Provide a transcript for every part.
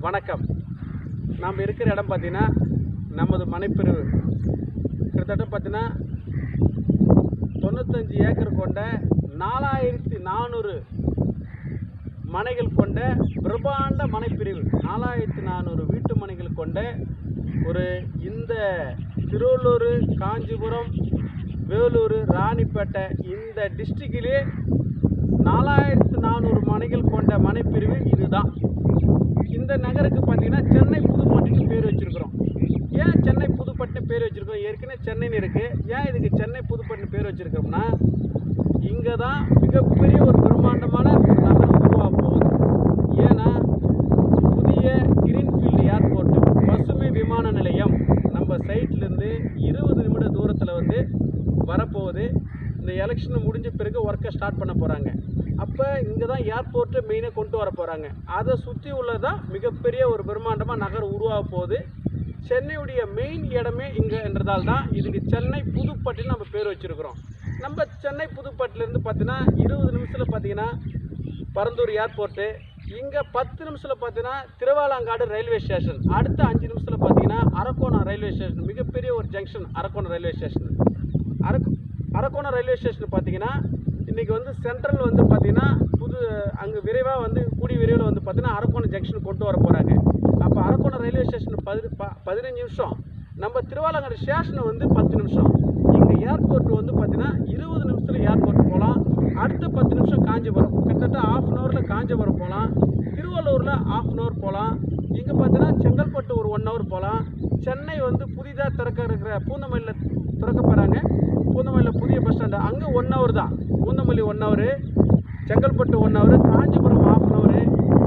வணக்கம். நாம் இருக்கிற இடம் பார்த்திங்கன்னா நமது மனைப்பிரிவு. கிட்டத்தட்ட பார்த்தீங்கன்னா தொண்ணூத்தஞ்சு ஏக்கர் கொண்ட நாலாயிரத்தி நானூறு மனைகள் கொண்ட பிரபாண்ட மனைப்பிரிவு. நாலாயிரத்தி நானூறு வீட்டு மனைகள் கொண்ட ஒரு இந்த திருவள்ளூர் காஞ்சிபுரம் வேலூர் ராணிப்பேட்டை இந்த டிஸ்ட்ரிக்டிலே நாலாயிரத்து நானூறு மனைகள் கொண்ட மனைப்பிரிவு இதுதான். இந்த நகருக்கு பார்த்தீங்கன்னா சென்னை புதுப்பட்டின்னு பேர் வச்சுருக்குறோம். ஏன் சென்னை புதுப்பட்டு பேர் வச்சுருக்கோம் ஏற்கனவே சென்னைன்னு இருக்குது ஏன் இதுக்கு சென்னை புதுப்பட்டுன்னு பேர் வச்சுருக்கோம்னா இங்கே தான் மிகப்பெரிய ஒரு பிரம்மாண்டமான நகரம் உருவாக போகுது. ஏன்னா புதிய கிரீன்ஃபீல்டு ஏர்போர்ட் பசுமை விமான நிலையம் நம்ம சைட்லேருந்து இருபது நிமிட தூரத்தில் வந்து வரப்போகுது. இந்த எலெக்ஷன் முடிஞ்ச பிறகு ஒர்க்கை ஸ்டார்ட் பண்ண போகிறாங்க அப்போ இங்கே தான் ஏர்போர்ட்டு மெயினாக கொண்டு வர போகிறாங்க அதை சுற்றி உள்ளதான் மிகப்பெரிய ஒரு பிரம்மாண்டமாக நகரம் உருவாக போகுது. சென்னையுடைய மெயின் இடமே இங்கேன்றதால் தான் இதுக்கு சென்னை புதுப்பட்டின்னு நம்ம பேர் வச்சுருக்குறோம். நம்ம சென்னை புதுப்பட்டிலேருந்து பார்த்தீங்கன்னா இருபது நிமிஷத்தில் பார்த்தீங்கன்னா பரந்தூர் ஏர்போர்ட்டு இங்கே பத்து நிமிஷத்தில் பார்த்தீங்கன்னா திருவாலாங்காடு ரயில்வே ஸ்டேஷன் அடுத்த அஞ்சு நிமிஷத்தில் பார்த்தீங்கன்னா அரக்கோணம் ரயில்வே ஸ்டேஷன் மிகப்பெரிய ஒரு ஜங்ஷன் அரக்கோணம் ரயில்வே ஸ்டேஷன் அரக் அரக்கோணம் ரயில்வே ஸ்டேஷன் பார்த்தீங்கன்னா இன்றைக்கி வந்து சென்ட்ரல் வந்து பார்த்தீங்கன்னா புது அங்கே விரைவாக வந்து கூடி விரைவில் வந்து பார்த்திங்கன்னா அரக்கோணம் ஜங்ஷன் கொண்டு வர போகிறாங்க அப்போ அரக்கோணம் ரயில்வே ஸ்டேஷன் பதி ப பதினஞ்சு நிமிஷம். நம்ம திருவாலங்காடு ஸ்டேஷன் வந்து பத்து நிமிஷம். இங்கே ஏர்போர்ட் வந்து பார்த்தீங்கன்னா இருபது நிமிஷத்தில் ஏர்போர்ட் போகலாம் அடுத்த பத்து நிமிஷம் காஞ்சிபுரம். கிட்டத்தட்ட ஆஃப் அன் ஹவரில் காஞ்சிபுரம் போகலாம் திருவள்ளூரில் ஆஃப் அன் ஹவர் போகலாம் இங்கே பார்த்தீங்கன்னா செங்கல்பட்டு ஒரு ஒன் ஹவர் போகலாம் சென்னை வந்து புதிதாக திறக்க இருக்கிற பூந்தமல்லியில் திறக்க போகிறாங்க ஸ்டாண்டு அங்கே ஒன் ஹவர் தான். Poonamallee one hour Chengalpattu one hour Kanchipuram half an hour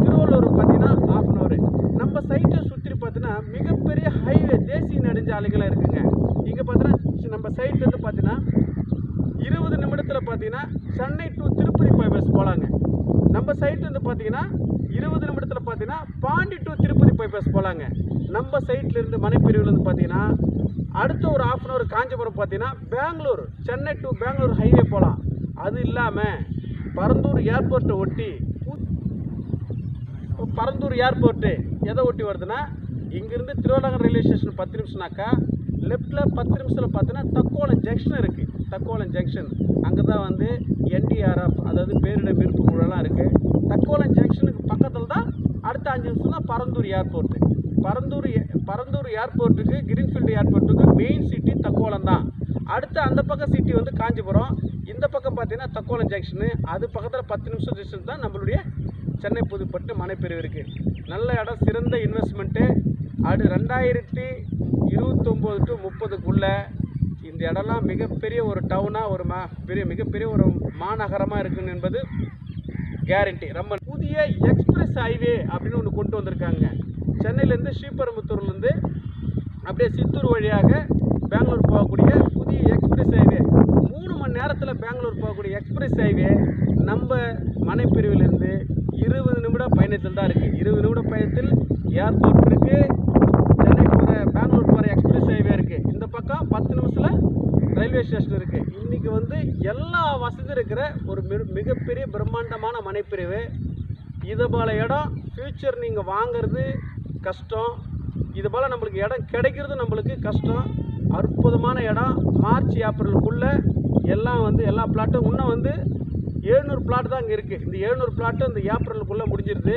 Tiruvallur பார்த்தீங்கன்னா ஆஃப் அன் ஹவரு நம்ம சைட்டை சுற்றி பார்த்தீங்கன்னா மிகப்பெரிய ஹைவே தேசிய நெடுஞ்சாலைகளாக இருக்குங்க. இங்கே பார்த்தீங்கன்னா நம்ம சைட்லேருந்து பார்த்தீங்கன்னா இருபது நிமிடத்தில் பார்த்தீங்கன்னா சென்னை டு திருப்பதி பைபாஸ் போகலாங்க நம்ம சைட்லேருந்து பார்த்தீங்கன்னா இருபது நிமிடத்தில் பார்த்தீங்கன்னா பாண்டி டு திருப்பதி பைபாஸ் போகலாங்க நம்ம சைட்லேருந்து மனைப்பிரிவுலேருந்து பார்த்தீங்கன்னா அடுத்த ஒரு ஆஃப் அன் அவர் காஞ்சிபுரம் பார்த்தீங்கன்னா பெங்களூர் சென்னை டு பெங்களூர் ஹைவே போகலாம் அது இல்லாமல் பரந்தூர் ஏர்போர்ட்டை ஒட்டி பரந்தூர் ஏர்போர்ட்டு எதை ஒட்டி வருதுன்னா இங்கேருந்து திருவண்ணாமலை ரயில்வே ஸ்டேஷன் பத்து நிமிஷம்னாக்கா லெஃப்ட்டில் பத்து நிமிஷத்தில் பார்த்தீங்கன்னா தக்கோலம் ஜங்ஷன் இருக்குது தக்கோலம் ஜங்ஷன் அங்கே தான் வந்து என்டிஆர்எஃப் அதாவது பேரிடர் மீட்பு குழுலாம் இருக்குது தக்கோலம் ஜங்ஷனுக்கு பக்கத்தில் தான் அடுத்த அஞ்சு நிமிஷம் தான் பரந்தூர் ஏர்போர்ட்டு பரந்தூர் பரந்தூர் ஏர்போர்ட்டுக்கு கிரீன்ஃபீல்டு ஏர்போர்ட்டுக்கு மெயின் சிட்டி தக்கோலம் தான். அடுத்து அந்த பக்கம் சிட்டி வந்து காஞ்சிபுரம். இந்த பக்கம் பார்த்தீங்கன்னா தக்கோலம் ஜங்ஷனு அது பக்கத்தில் பத்து நிமிஷம் டிஸ்டன்ஸ் தான் நம்மளுடைய சென்னை புதுப்பட்டு மனைப்பிரிவு இருக்குது நல்ல இடம் சிறந்த இன்வெஸ்ட்மெண்ட்டு அது ரெண்டாயிரத்தி இருபத்தொம்போது டு முப்பதுக்குள்ளே இந்த இடம்லாம் மிகப்பெரிய ஒரு டவுனாக ஒரு மா பெரிய மிகப்பெரிய ஒரு மாநகரமாக இருக்குன்னு என்பது கேரண்டி ரொம்ப புதிய எக்ஸ்பிரஸ் ஹைவே அப்படின்னு ஒன்று கொண்டு வந்திருக்காங்க. சென்னையிலேருந்து ஸ்ரீபெரும்புத்தூர்லேருந்து அப்படியே சித்தூர் வழியாக பெங்களூர் போகக்கூடிய புதிய எக்ஸ்பிரஸ் ஹைவே. மூணு மணி நேரத்தில் பெங்களூர் போகக்கூடிய எக்ஸ்பிரஸ் ஹைவே நம்ம மனைப்பிரிவிலிருந்து இருபது நிமிட பயணத்தில் தான் இருக்குது இருபது நிமிட பயணத்தில் ஏர்போர்ட் இருக்குது சென்னை போகிற பெங்களூர் போகிற எக்ஸ்பிரஸ் ஹைவே இருக்குது இந்த பக்கம் பத்து நிமிஷத்தில் ரயில்வே ஸ்டேஷன் இருக்குது இன்றைக்கி வந்து எல்லா வசதியும் இருக்கிற ஒரு மிக மிகப்பெரிய பிரம்மாண்டமான மனைப்பிரிவு. இதை போல் இடம் ஃப்யூச்சர் நீங்கள் வாங்குறது கஷ்டம். இது போல் நம்மளுக்கு இடம் கிடைக்கிறது நம்மளுக்கு கஷ்டம். அற்புதமான இடம். மார்ச் ஏப்ரலுக்குள்ளே எல்லாம் வந்து எல்லா பிளாட்டும் இன்னும் வந்து எழுநூறு பிளாட் தான் இங்கே இருக்குது இந்த எழுநூறு பிளாட்டு இந்த ஏப்ரலுக்குள்ளே முடிஞ்சிருது.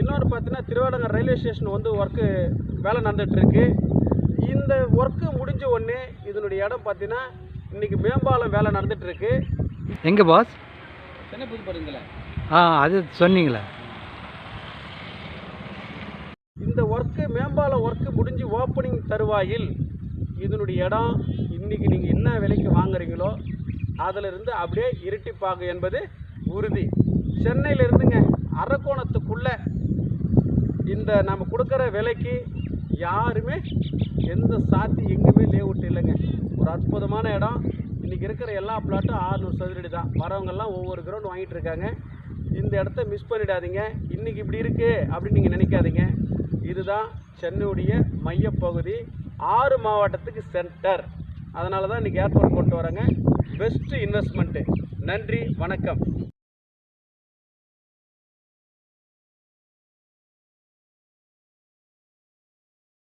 இன்னொன்று பார்த்தீங்கன்னா திருவாடங்கர் ரயில்வே ஸ்டேஷன் வந்து ஒர்க்கு வேலை நடந்துகிட்ருக்கு இந்த ஒர்க்கு முடிஞ்ச உடனே இதனுடைய இடம் பார்த்தீங்கன்னா இன்றைக்கி மேம்பாலம் வேலை நடந்துட்டு இருக்கு. எங்கே பாஸ் சென்னை புதுப்படுங்களே ஆ அது சொன்னீங்களே. இந்த ஒர்க்கு மேம்பால ஒர்க்கு முடிஞ்சு ஓப்பனிங் தருவாயில் இதனுடைய இடம் இன்றைக்கி நீங்கள் என்ன விலைக்கு வாங்குறீங்களோ அதிலிருந்து அப்படியே இரட்டிப்பாகும் என்பது உறுதி. சென்னையிலிருந்துங்க அரக்கோணத்துக்குள்ளே இந்த நம்ம கொடுக்குற விலைக்கு யாருமே எந்த சாத்தி எங்குமே லேஅவுட் இல்லைங்க. ஒரு அற்புதமான இடம். இன்றைக்கி இருக்கிற எல்லா பிளாட்டும் ஆறுநூறு சதுரடி தான். வரவங்கெல்லாம் ஒவ்வொரு கிரவுண்ட் வாங்கிட்டு இருக்காங்க. இந்த இடத்த மிஸ் பண்ணிடாதீங்க. இன்றைக்கி இப்படி இருக்குது அப்படின்னு நீங்கள் நினைக்காதீங்க. இதுதான் சென்னையுடைய மையப்பகுதி. ஆறு மாவட்டத்துக்கு சென்டர் அதனால தான் இன்றைக்கி ஏர்போர்ட் கொண்டு வராங்க பெஸ்ட்டு இன்வெஸ்ட்மெண்ட்டு நன்றி வணக்கம்.